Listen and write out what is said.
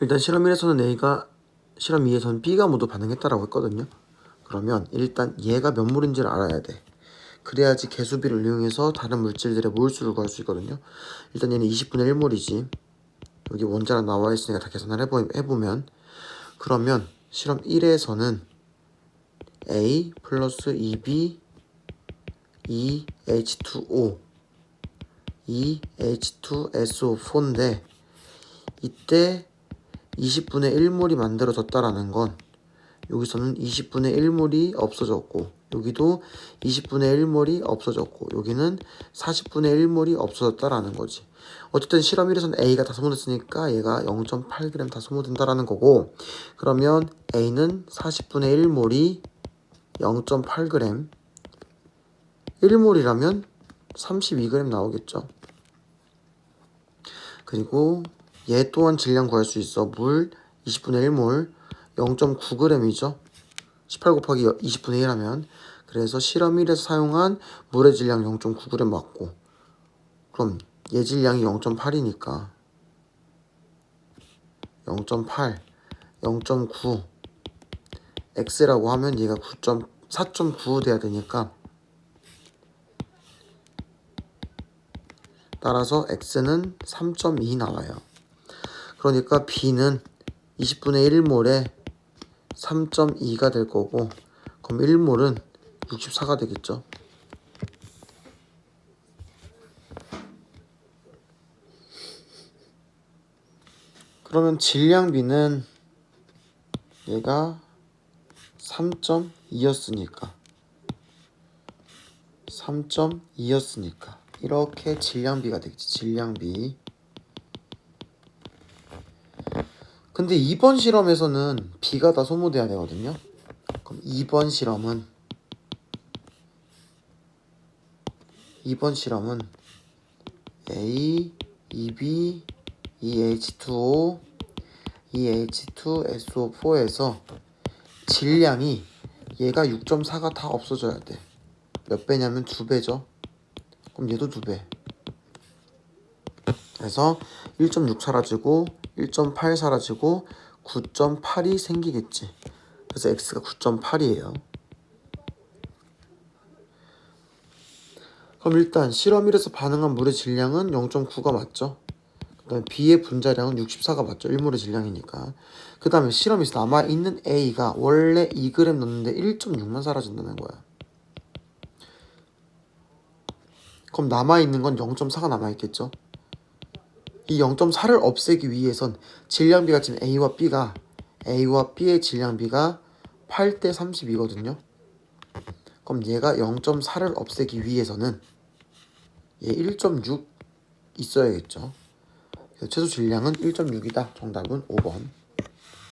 일단 실험 1에서는 A가 실험 2에서는 B가 모두 반응했다라고 했거든요. 그러면 일단 얘가 몇 몰인지를 알아야 돼. 그래야지 개수비를 이용해서 다른 물질들의 몰수를 구할 수 있거든요. 일단 얘는 20분의 1몰이지. 여기 원자랑 나와 있으니까 다 계산을 해보, 해보면 그러면 실험 1에서는 A 플러스 2B 2H2O 2H2SO4인데 이때 20분의 1몰이 만들어졌다라는 건 여기서는 20분의 1몰이 없어졌고 여기도 20분의 1몰이 없어졌고 여기는 40분의 1몰이 없어졌다라는 거지. 어쨌든 실험 1에서는 A가 다 소모됐으니까 얘가 0.8g 다 소모된다라는 거고 그러면 A는 40분의 1몰이 0.8g 1몰이라면 32g 나오겠죠. 그리고 얘 또한 질량 구할 수 있어. 물 20분의 1몰 0.9g이죠. 18 곱하기 20분의 1 하면 그래서 실험 1에서 사용한 물의 질량 0.9g 맞고 그럼 얘 질량이 0.8이니까 0.8 0.9 x라고 하면 얘가 9.4.9 돼야 되니까 따라서 x는 3.2 나와요. 그러니까 b는 20분의 1몰에 3.2가 될 거고 그럼 1몰은 64가 되겠죠. 그러면 질량비는 얘가 3.2였으니까 3.2였으니까 이렇게 질량비가 되겠지 질량비 근데 이번 실험에서는 B가 다 소모돼야 되거든요 그럼 이번 실험은 이번 실험은 A, EB, EH2O, EH2SO4에서 질량이 얘가 6.4가 다 없어져야 돼. 몇 배냐면 두 배죠. 그럼 얘도 두 배. 그래서 1.6 사라지고 1.8 사라지고 9.8이 생기겠지. 그래서 x가 9.8이에요. 그럼 일단 실험 1에서 반응한 물의 질량은 0.9가 맞죠? 그 다음에 B의 분자량은 64가 맞죠? 1몰의 질량이니까. 그 다음에 실험에서 남아있는 A가 원래 2g 넣는데 1.6만 사라진다는 거야. 그럼 남아있는 건 0.4가 남아있겠죠? 이 0.4를 없애기 위해선 질량비가 지금 A와 B가 A와 B의 질량비가 8대 32거든요. 그럼 얘가 0.4를 없애기 위해서는 얘 1.6 있어야겠죠. 최소 질량은 1.6이다. 정답은 5번.